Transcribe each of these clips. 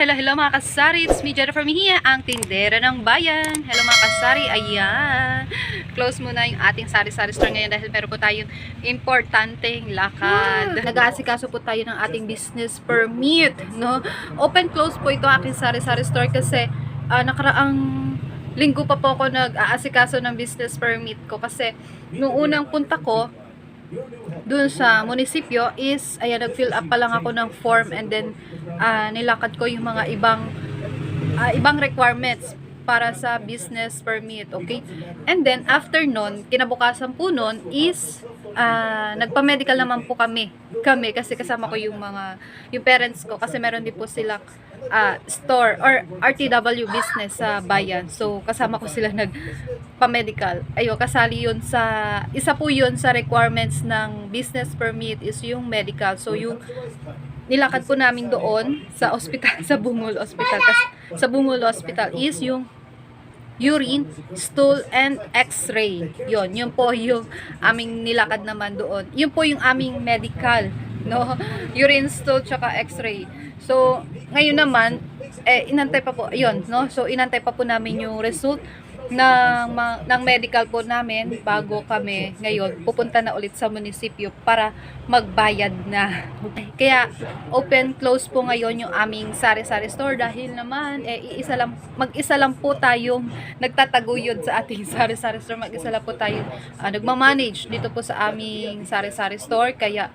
Hello, hello mga kasari. It's me, Jennifer Mejia, ang tindera ng bayan. Hello mga kasari. Ayan. Close muna yung ating sari-sari store ngayon dahil meron po tayong importanteng lakad. Nag-aasikaso po tayo ng ating business permit. No? Open close po ito aking sari-sari store kasi ah, nakaraang linggo pa po ako nag-aasikaso ng business permit ko kasi nung unang punta ko, dun sa munisipyo is, ayan, nag-fill up pa lang ako ng form and then ah, nilakad ko yung mga ibang ah, ibang requirements para sa business permit, okay? And then, after nun, kinabukasan po nun is, ah, nagpa-medical naman po kami. Kami, kasi kasama ko yung mga, yung parents ko, kasi meron din po sila ah, store or RTW business sa bayan. So, kasama ko sila nag pa-medical. Ayo, kasali yun sa, isa po yun sa requirements ng business permit is yung medical. So, yung nilakad po namin doon sa ospital, sa Bungol Hospital. Kasi sa Bungol Hospital is yung urine, stool, and x-ray. Yun, yun po yung aming nilakad naman doon. Yun po yung aming medical, no? Urine, stool, tsaka x-ray. So, ngayon naman, eh, inantay pa po, yun, no? So, inantay pa po namin yung result ng, ng medical po namin bago kami ngayon pupunta na ulit sa munisipyo para magbayad na. Kaya open close po ngayon yung aming sari-sari store dahil naman eh iisa lang mag-isa lang po tayong nagtataguyod sa ating sari-sari store. Mag-isa lang po tayo ah, nagma-manage dito po sa aming sari-sari store kaya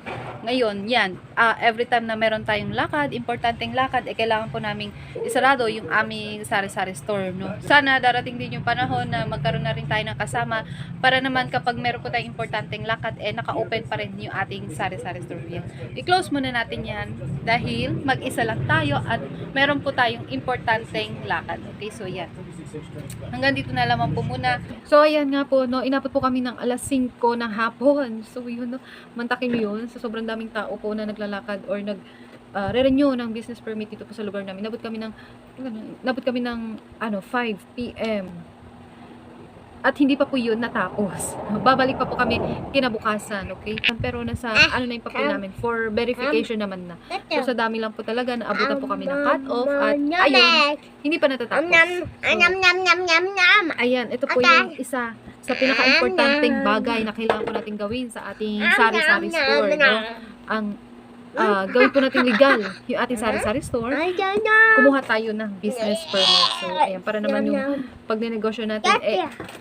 ngayon yan ah, every time na meron tayong lakad, importanteng lakad eh kailangan po naming isarado yung aming sari-sari store no. Sana darating din yung panahon na magkaroon na rin tayo ng kasama para naman kapag meron po tayong importanteng lakad eh naka-open pa rin yung ating sari-sari store yan. I-close muna natin yan dahil mag-isa lang tayo at meron po tayong importanteng lakad. Okay, so yan. Hanggang dito na lamang po muna. So, ayan nga po, no, inabot po kami ng alas 5 ng hapon. So, yun, no, mantakin yun. So, sobrang daming tao po na naglalakad or nag uh, re-renew ng business permit dito po sa lugar namin. Nabot kami ng, nabot kami ng, ano, 5 p.m. At hindi pa po yun natapos. Babalik pa po kami kinabukasan, okay? Pero nasa, ano na yung papel namin, for verification naman na. So, sa dami lang po talaga, naabutan po kami ng cut-off at ayun, hindi pa natatapos. Nam. Ayan, ito po yung isa sa pinaka-importanting bagay na kailangan po natin gawin sa ating sari-sari store. No? Ang ah, gawin po natin legal yung ating sari-sari store. Kumuha tayo ng business permit. So, ayan, para naman yung pag ninegosyo natin, eh,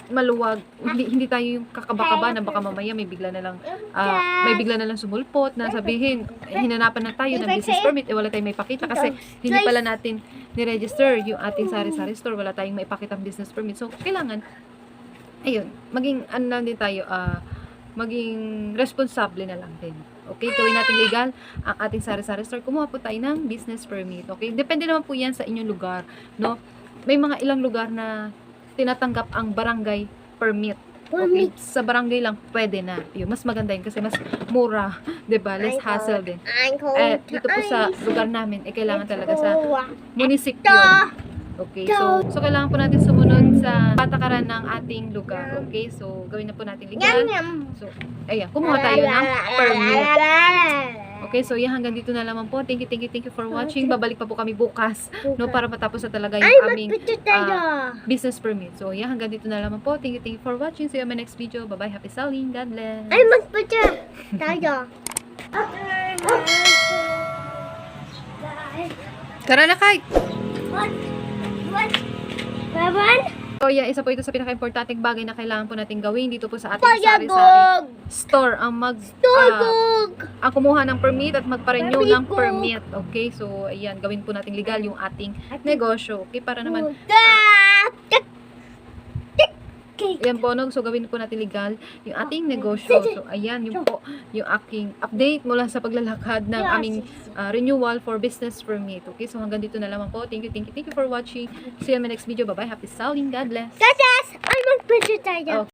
maluwag. Hindi, hindi tayo yung kakaba-kaba na baka mamaya may bigla na lang, ah, may bigla na lang sumulpot na sabihin, eh, hinanapan na tayo ng business permit, eh, wala tayong may pakita kasi hindi pala natin ni-register yung ating sari-sari store, wala tayong may pakitang business permit. So, kailangan, ayun, maging, ano lang din tayo, ah, maging responsable na lang din. Okay, gawin natin legal ang ating sari-sari store. Kumuha po tayo ng business permit. Okay, depende naman po yan sa inyong lugar, no? May mga ilang lugar na tinatanggap ang barangay permit. Okay, sa barangay lang pwede na. Yun, mas maganda yun kasi mas mura, 'di ba? Less hassle din. Eh, dito po sa lugar namin, eh kailangan talaga sa munisipyo. Okay, so so kailangan po natin sumunod sa patakaran ng ating lugar. Okay, so gawin na po natin legal. So, ayan, kumuha tayo ng permit. Okay, so yan hanggang dito na lamang po. Thank you, thank you, thank you for watching. Babalik pa po kami bukas, no, para matapos na talaga yung aming tayo. business permit. So, yan hanggang dito na lamang po. Thank you, thank you for watching. See you in my next video. Bye-bye. Happy selling. God bless. Ay, magpicture tayo. Tara na, Kai! What? What? Baban? So, yeah, isa po ito sa pinaka-importanting bagay na kailangan po natin gawin dito po sa ating sari-sari store. Ang mag, Tugog! ang kumuha ng permit at magpa-renew ng permit. Okay, so, ayan, gawin po natin legal yung ating negosyo. Okay, para naman Tat! Ayan po, no? so gawin po natin legal yung ating negosyo. So, ayan, yung po, yung aking update mula sa paglalakad ng aming uh, renewal for business permit. Okay, so hanggang dito na lamang po. Thank you, thank you, thank you for watching. See you in my next video. Bye-bye. Happy selling. God bless. Tatas! Ay, magpicture tayo.